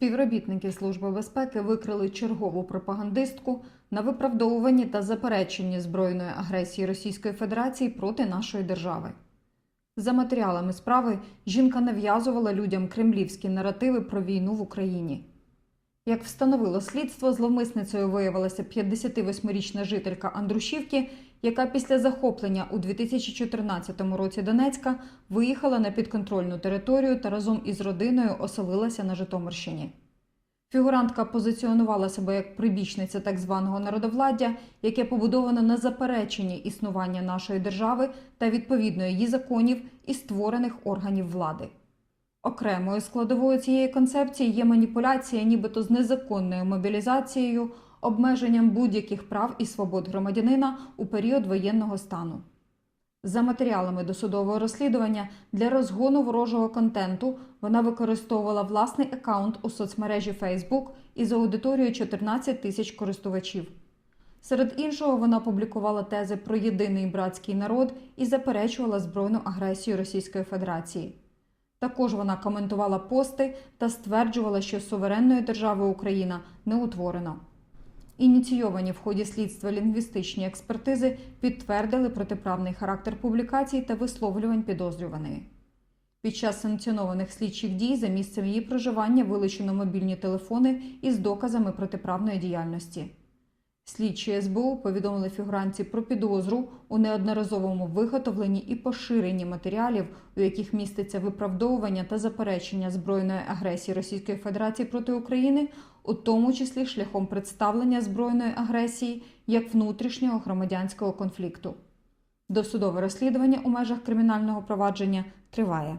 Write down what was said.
Співробітники Служби безпеки викрили чергову пропагандистку на виправдовуванні та запереченні збройної агресії Російської Федерації проти нашої держави. За матеріалами справи жінка нав'язувала людям кремлівські наративи про війну в Україні. Як встановило слідство, зловмисницею виявилася 58-річна жителька Андрушівки, яка після захоплення у 2014 році Донецька виїхала на підконтрольну територію та разом із родиною оселилася на Житомирщині. Фігурантка позиціонувала себе як прибічниця так званого народовладдя, яке побудовано на запереченні існування нашої держави та відповідно її законів і створених органів влади. Окремою складовою цієї концепції є маніпуляція, нібито з незаконною мобілізацією, обмеженням будь-яких прав і свобод громадянина у період воєнного стану. За матеріалами досудового розслідування для розгону ворожого контенту вона використовувала власний аккаунт у соцмережі Facebook із аудиторією 14 тисяч користувачів. Серед іншого, вона публікувала тези про єдиний братський народ і заперечувала збройну агресію Російської Федерації. Також вона коментувала пости та стверджувала, що суверенної держави Україна не утворено. Ініційовані в ході слідства лінгвістичні експертизи підтвердили протиправний характер публікацій та висловлювань підозрюваної. Під час санкціонованих слідчих дій за місцем її проживання вилучено мобільні телефони із доказами протиправної діяльності. Слідчі СБУ повідомили фігуранці про підозру у неодноразовому виготовленні і поширенні матеріалів, у яких міститься виправдовування та заперечення збройної агресії Російської Федерації проти України, у тому числі шляхом представлення збройної агресії як внутрішнього громадянського конфлікту. Досудове розслідування у межах кримінального провадження триває.